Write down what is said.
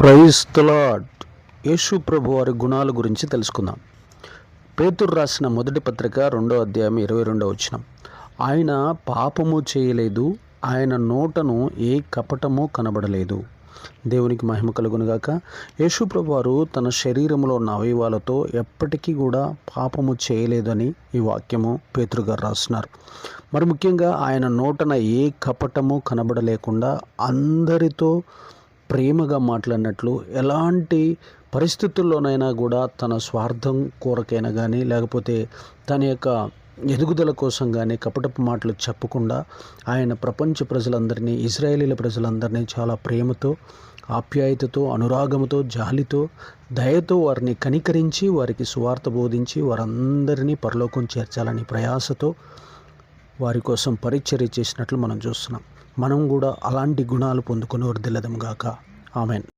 Praise తలాడ్ యేసు ప్రభు వారి గుణాల గురించి తెలుసుకుందాం. పేతురు రాసిన మొదటి పత్రిక రెండో అధ్యాయం ఇరవై రెండో వచ్చిన ఆయన పాపము చేయలేదు ఆయన నోటను ఏ కపటము కనబడలేదు. దేవునికి మహిమ కలుగునుగాక. యేసు ప్రభు వారు తన శరీరంలో ఉన్న అవయవాలతో ఎప్పటికీ కూడా పాపము చేయలేదని ఈ వాక్యము పేతురుగారు రాస్తున్నారు మరి ముఖ్యంగా ఆయన నోటన ఏ కపటము కనబడలేకుండా అందరితో ప్రేమగా మాట్లాడినట్లు ఎలాంటి పరిస్థితుల్లోనైనా కూడా తన స్వార్థం కోరకైనా కానీ లేకపోతే తన యొక్క ఎదుగుదల కోసం కానీ కపటపు మాటలు చెప్పకుండా ఆయన ప్రపంచ ప్రజలందరినీ ఇజ్రాయేలీల ప్రజలందరినీ చాలా ప్రేమతో ఆప్యాయతతో అనురాగంతో జాలితో దయతో వారిని కనికరించి వారికి సువార్త బోధించి వారందరినీ పరలోకం చేర్చాలని ప్రయాసతో వారి కోసం పరిచర్య చేసినట్లు మనం చూస్తున్నాం. మనం కూడా అలాంటి గుణాలు పొందుకొని వర్దిల్లదం గాక. ఆమెన్.